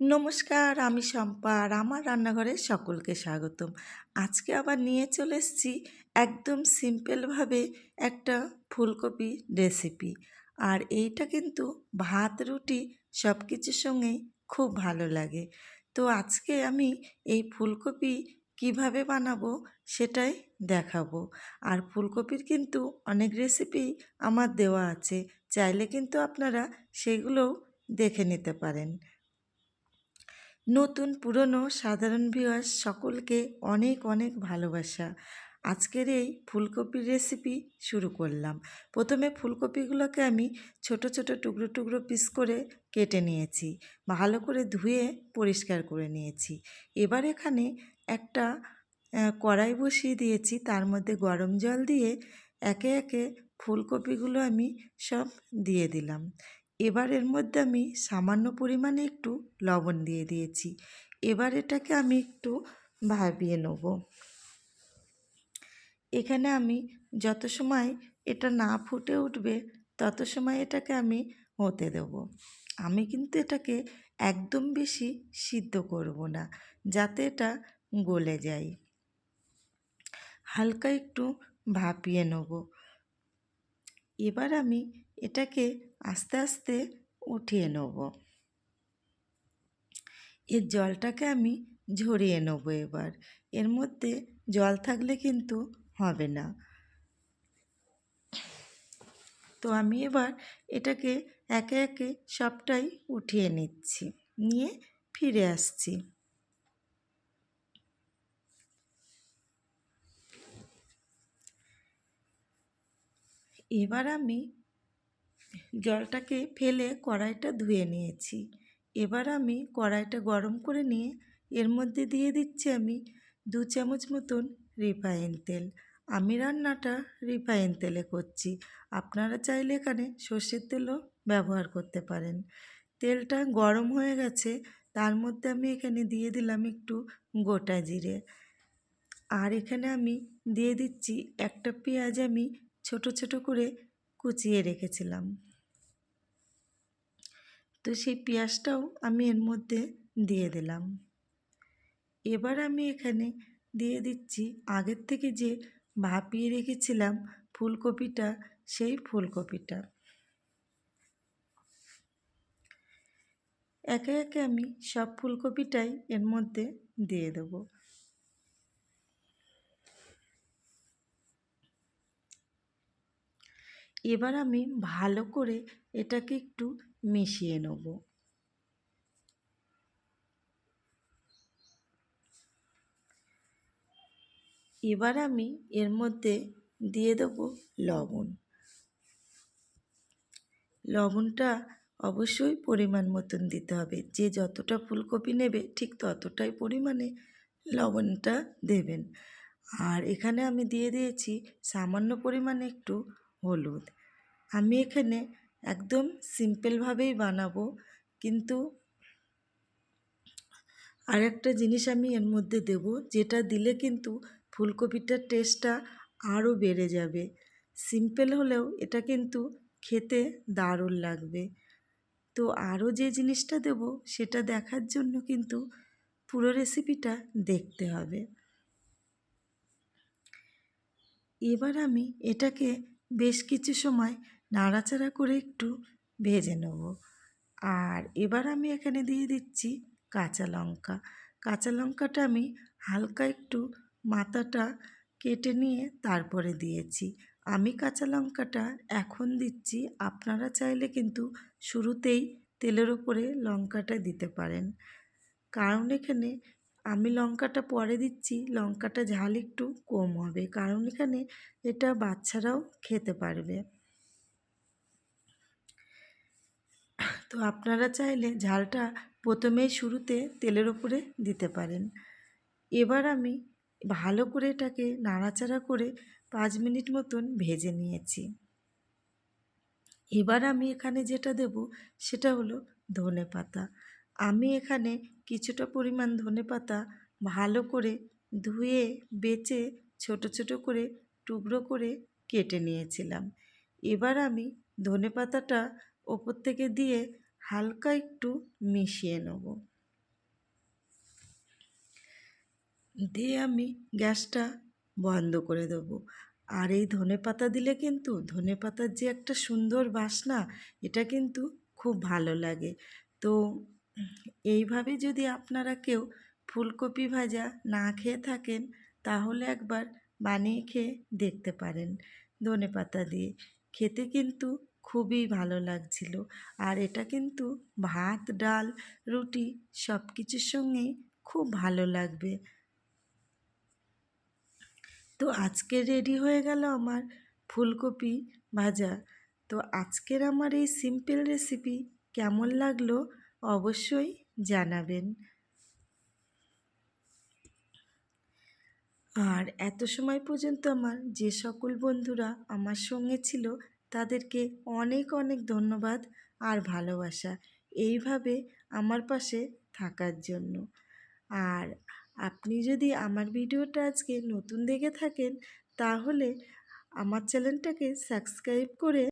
নমস্কার, আমি শম্পা আর আমার রান্নাঘরে সকলকে স্বাগতম। আজকে আবার নিয়ে চলে এসেছি একদম সিম্পলভাবে একটা ফুলকপি রেসিপি। আর এইটা কিন্তু ভাত, রুটি সব কিছুর সঙ্গেই খুব ভালো লাগে। তো আজকে আমি এই ফুলকপি কীভাবে বানাবো সেটাই দেখাবো। আর ফুলকপির কিন্তু অনেক রেসিপি আমার দেওয়া আছে, চাইলে কিন্তু আপনারা সেগুলোও দেখে নিতে পারেন। নতুন, পুরনো, সাধারণ ভিউয়ার্স সকলকে অনেক অনেক ভালোবাসা। আজকের এই ফুলকপির রেসিপি শুরু করলাম। প্রথমে ফুলকপিগুলোকে আমি ছোট ছোট, টুকরো টুকরো পিস করে কেটে নিয়েছি। ভালো করে ধুয়ে পরিষ্কার করে নিয়েছি। এবার এখানে একটা কড়াই বসিয়ে দিয়েছি। তার মধ্যে গরম জল দিয়ে একে একে ফুলকপিগুলো আমি সব দিয়ে দিলাম। এবার এর মধ্যে আমি সামান্য পরিমাণে একটু লবণ দিয়ে দিয়েছি। এবার এটাকে আমি একটু ভাবিয়ে নেব। এখানে আমি যত সময় এটা না ফুটে উঠবে, তত সময় এটাকে আমি হতে দেব। আমি কিন্তু এটাকে একদম বেশি সিদ্ধ করব না, যাতে এটা গলে যায়। হালকা একটু ভাপিয়ে নেব। এবার আমি এটাকে আস্তে আস্তে উঠিয়ে নেব। এর জলটাকে আমি ঝরিয়ে নেব এবার। এর মধ্যে জল থাকলে কিন্তু হবে না। তো আমি এবার এটাকে একে একে সবটাই উঠিয়ে নিচ্ছি, নিয়ে ফিরে আসছি। এবার আমি জলটাকে ফেলে কড়াইটা ধুয়ে নিয়েছি। এবার আমি কড়াইটা গরম করে নিয়ে এর মধ্যে দিয়ে দিচ্ছি আমি দু চামচ মতন রিফাইন তেল। আমি রান্নাটা রিফাইন তেলে করছি। আপনারা চাইলে এখানে সর্ষের তেলও ব্যবহার করতে পারেন। তেলটা গরম হয়ে গেছে, তার মধ্যে আমি এখানে দিয়ে দিলাম একটু গোটা জিরে। আর এখানে আমি দিয়ে দিচ্ছি একটা পেঁয়াজ আমি ছোট ছোট করে কুচিয়ে রেখেছিলাম। তো সেই পেঁয়াজটাও আমি এর মধ্যে দিয়ে দিলাম। এবার আমি এখানে দিয়ে দিচ্ছি আগের থেকে যে ভাপিয়ে রেখেছিলাম ফুলকপিটা, সেই ফুলকপিটা। একে একে আমি সব ফুলকপিটাই এর মধ্যে দিয়ে দেবো। এবার আমি ভালো করে এটাকে একটু মিশিয়ে নেব। এবার আমি এর মধ্যে দিয়ে দেব লবণ। লবণটা অবশ্যই পরিমাণ মতন দিতে হবে। যে যতটা ফুলকপি নেবে ঠিক ততটাই পরিমাণে লবণটা দেবেন। আর এখানে আমি দিয়ে দিয়েছি সামান্য পরিমাণে একটু হলুদ। আমি এখানে একদম সিম্পলভাবেই বানাবো, কিন্তু আর একটা জিনিস আমি এর মধ্যে দেব, যেটা দিলে কিন্তু ফুলকপিটার টেস্টটা আরও বেড়ে যাবে। সিম্পল হলেও এটা কিন্তু খেতে দারুণ লাগবে। তো আরও যে জিনিসটা দেব, সেটা দেখার জন্য কিন্তু পুরো রেসিপিটা দেখতে হবে। এবার আমি এটাকে বেশ কিছু সময় নাড়াচাড়া করে একটু ভেজে নেব। আর এবার আমি এখানে দিয়ে দিচ্ছি কাঁচা লঙ্কা। কাঁচা লঙ্কাটা আমি হালকা একটু মাথাটা কেটে নিয়ে তারপরে দিয়েছি। আমি কাঁচা লঙ্কাটা এখন দিচ্ছি। আপনারা চাইলে কিন্তু শুরুতেই তেলের ওপরে লঙ্কাটা দিতে পারেন। কারণ এখানে আমি লঙ্কাটা পরে দিচ্ছি, লঙ্কাটা ঝাল একটু কম হবে, কারণ এখানে এটা বাচ্চারাও খেতে পারবে। তো আপনারা চাইলে ঝালটা প্রথমেই শুরুতে তেলের ওপরে দিতে পারেন। এবার আমি ভালো করে এটাকে নাড়াচাড়া করে পাঁচ মিনিট মতন ভেজে নিয়েছি। এবার আমি এখানে যেটা দেব সেটা হলো ধনে পাতা আমি এখানে কিছুটা পরিমাণ ধনে পাতা ভালো করে ধুয়ে, বেচে, ছোট ছোট করে, টুকরো করে কেটে নিয়েছিলাম। এবার আমি ধনে পাতাটা ওপর থেকে দিয়ে হালকা একটু মিশিয়ে নেব। দিয়ে আমি গ্যাসটা বন্ধ করে দেবো। আর এই ধনে পাতা দিলে কিন্তু, ধনে পাতার যে একটা সুন্দর বাসনা, এটা কিন্তু খুব ভালো লাগে। তো এইভাবে যদি আপনারা কেউ ফুলকপি ভাজা না খেয়ে থাকেন, তাহলে একবার বানিয়ে খেয়ে দেখতে পারেন। ধনে পাতা দিয়ে। খেতে কিন্তু খুবই ভালো লাগছিল। আর এটা কিন্তু ভাত, ডাল, রুটি সব কিছুর সঙ্গেই খুব ভালো লাগবে। তো আজকে রেডি হয়ে গেল আমার ফুলকপি ভাজা। তো আজকের আমার এই সিম্পল রেসিপি কেমন লাগল অবশ্যই জানাবেন। আর এত সময় পর্যন্ত আমার যে সকল বন্ধুরা আমার সঙ্গে ছিল, তাদেরকে অনেক অনেক ধন্যবাদ আর ভালোবাসা। এইভাবে আমার পাশে থাকার জন্য। আর আপনি যদি আমার ভিডিওটা আজকে নতুন দেখে থাকেন, তাহলে আমার চ্যানেলটাকে সাবস্ক্রাইব করে